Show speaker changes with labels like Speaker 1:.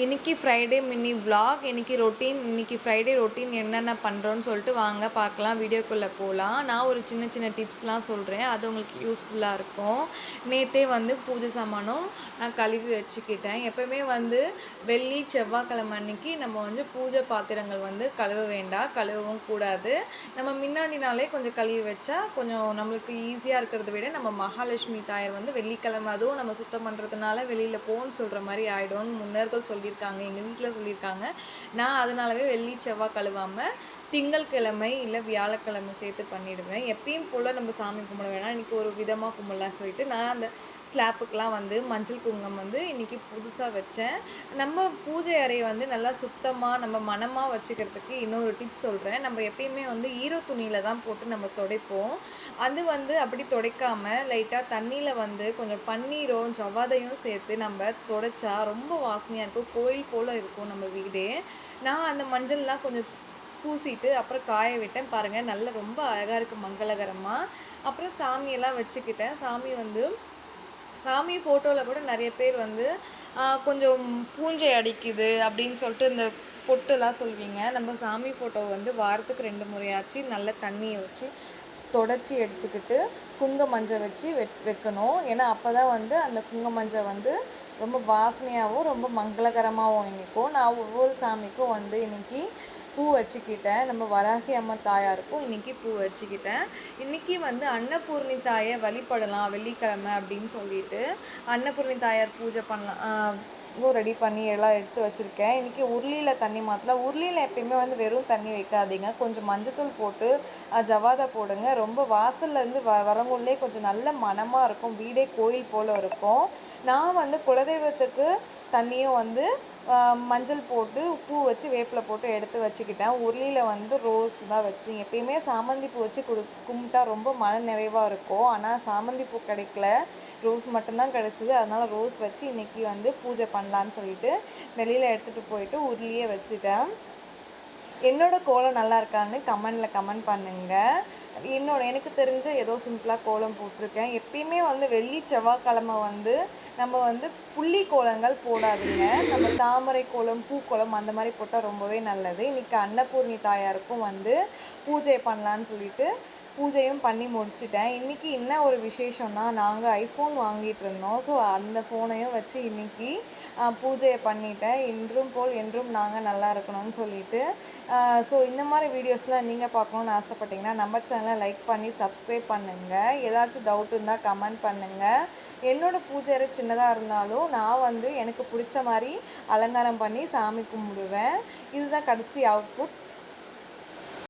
Speaker 1: இன்னைக்கு Friday mini vlog இன்னைக்கு routine இன்றைக்கி ஃப்ரைடே ரொட்டீன் என்னென்ன பண்ணுறோன்னு சொல்லிட்டு வாங்க பார்க்கலாம் வீடியோக்குள்ளே போகலாம் நான் ஒரு சின்ன சின்ன டிப்ஸ்லாம் சொல்கிறேன் அது உங்களுக்கு யூஸ்ஃபுல்லாக இருக்கும். நேற்றே வந்து பூஜை சாமானும் நான் கழுவி வச்சுக்கிட்டேன். எப்போயுமே வந்து வெள்ளி செவ்வாய்க்கிழமை அன்னைக்கு நம்ம வந்து பூஜை பாத்திரங்கள் வந்து கழுவ வேண்டாம். கழுவவும் கூடாது. நம்ம முன்னாடி நாளே கொஞ்சம் கழுவி வச்சா கொஞ்சம் நம்மளுக்கு ஈஸியாக இருக்கிறத விட நம்ம மகாலட்சுமி தாயார் வந்து வெள்ளிக்கிழமை அதுவும் நம்ம சுத்தம் பண்ணுறதுனால வெளியில் போகணும்னு சொல்கிற மாதிரி ஆகிடும்னு முன்னோர்கள் சொல்லியிருக்காங்க எங்கள் வீட்டில் சொல்லியிருக்காங்க. நான் அதனாலவே வெள்ளி செவ்வாய் கழுவாமல் திங்கள்கிழமை இல்லை வியாழக்கிழமை சேர்த்து பண்ணிவிடுவேன் எப்பயும் போல் நம்ம சாமி கும்பிட வேணாம். இன்றைக்கி ஒரு விதமாக கும்பிடலான்னு சொல்லிட்டு நான் அந்த ஸ்லாப்புக்கெலாம் வந்து மஞ்சள் குங்குமம் வந்து இன்றைக்கி புதுசாக வச்சேன். நம்ம பூஜை அறையை வந்து நல்லா சுத்தமாக நம்ம மனமாக வச்சுக்கிறதுக்கு இன்னொரு டிப்ஸ் சொல்கிறேன் நம்ம எப்பயுமே வந்து ஈரோ துணியில் தான் போட்டு நம்ம துடைப்போம். அது வந்து அப்படி துடைக்காமல் லைட்டாக தண்ணியில் வந்து கொஞ்சம் பன்னீரும் ஜவ்வாதையும் சேர்த்து நம்ம துடைச்சா ரொம்ப வாசனையாக இருக்கும். கோயில் போல் இருக்கும் நம்ம வீடே. நான் அந்த மஞ்சள்லாம் கொஞ்சம் பூசிட்டு அப்புறம் காய விட்டேன். பாருங்கள் நல்ல ரொம்ப அழகாக இருக்குது மங்களகரமாக அப்புறம் சாமியெல்லாம் வச்சுக்கிட்டேன். சாமி வந்து சாமி ஃபோட்டோவில் கூட நிறைய பேர் வந்து கொஞ்சம் பூஞ்சை அடிக்குது அப்படின்னு சொல்லிட்டு இந்த பொட்டுலாம் சொல்வீங்க நம்ம சாமி ஃபோட்டோ வந்து வாரத்துக்கு ரெண்டு முறையாச்சு நல்ல தண்ணியை வச்சு தொடச்சி எடுத்துக்கிட்டு குங்க மஞ்சள் வச்சு வெட் வைக்கணும். ஏன்னா அப்போ தான் வந்து அந்த குங்க மஞ்சள் வந்து ரொம்ப வாசனையாகவும் ரொம்ப மங்களகரமாகவும் இன்றைக்கும் நான் ஒவ்வொரு சாமிக்கும் வந்து இன்னைக்கு பூ வச்சுக்கிட்டேன். நம்ம வராகி அம்மா தாயாருக்கும் இன்றைக்கி பூ வச்சுக்கிட்டேன். இன்றைக்கி வந்து அன்னபூர்ணி தாயை வழிபடலாம் வெள்ளிக்கிழமை அப்படின்னு சொல்லிட்டு அன்னபூர்ணி தாயார் பூஜை பண்ணலாம். ரெடி பண்ணி எல்லாம் எடுத்து வச்சுருக்கேன். இன்றைக்கி உருளியில் தண்ணி மாற்றலாம் உருளியில் எப்பயுமே வந்து வெறும் தண்ணி வைக்காதீங்க. கொஞ்சம் மஞ்சத்தூள் போட்டு அஹ், ஜவாதா போடுங்க. ரொம்ப வாசல்லேருந்து வ வரவங்களே கொஞ்சம் நல்ல மனமாக இருக்கும். வீடே கோயில் போல் இருக்கும். நான் வந்து குலதெய்வத்துக்கு தண்ணியும் வந்து மஞ்சள் போட்டு பூ வச்சு வேப்பிலை போட்டு எடுத்து வச்சுக்கிட்டேன். உருளியில் வந்து ரோஸ் தான் வச்சு எப்பயுமே சாமந்தி பூ வச்சு கொடு கும்பிட்டா ரொம்ப மன நிறைவாக இருக்கும். ஆனால் சாமந்தி பூ கிடைக்கல. ரோஸ் மட்டும்தான் கிடச்சிது. அதனால் ரோஸ் வச்சு இன்றைக்கி வந்து பூஜை பண்ணலான்னு சொல்லிட்டு வெளியில் எடுத்துகிட்டு போயிட்டு உருளியே வச்சுட்டேன். என்னோடய கோலம் நல்லா இருக்கான்னு கமெண்டில் கமெண்ட் பண்ணுங்கள் என்னோட எனக்கு தெரிஞ்ச ஏதோ சிம்பிளாக கோலம் போட்டிருக்கேன். எப்பயுமே வந்து வெள்ளி செவ்வாய்க்கிழமை வந்து நம்ம வந்து புள்ளி கோலங்கள் போடாதீங்க. நம்ம தாமரை கோலம் பூக்கோலம் அந்த மாதிரி போட்டால் ரொம்பவே நல்லது. இன்னைக்கு அன்னபூர்ணி தாயாருக்கும் வந்து பூஜை பண்ணலான்னு சொல்லிட்டு பூஜையும் பண்ணி முடிச்சிட்டேன். இன்றைக்கி என்ன ஒரு விசேஷம்னா நாங்கள் ஐஃபோன் வாங்கிட்டு இருந்தோம். ஸோ அந்த ஃபோனையும் வச்சு இன்றைக்கி பூஜையை பண்ணிட்டேன். இன்றும் போல் என்றும் நாங்கள் நல்லா இருக்கணும்னு சொல்லிட்டு ஸோ இந்த மாதிரி வீடியோஸ்லாம் நீங்கள் பார்க்கணுன்னு ஆசைப்பட்டீங்கன்னா நம்ம சேனலை லைக் பண்ணி சப்ஸ்கிரைப் பண்ணுங்கள் ஏதாச்சும் டவுட் இருந்தால் கமெண்ட் பண்ணுங்கள் என்னோடய பூஜை சின்னதாக இருந்தாலும் நான் வந்து எனக்கு பிடிச்ச மாதிரி அலங்காரம் பண்ணி சாமி கும்பிடுவேன். இதுதான் கடைசி அவுட்புட்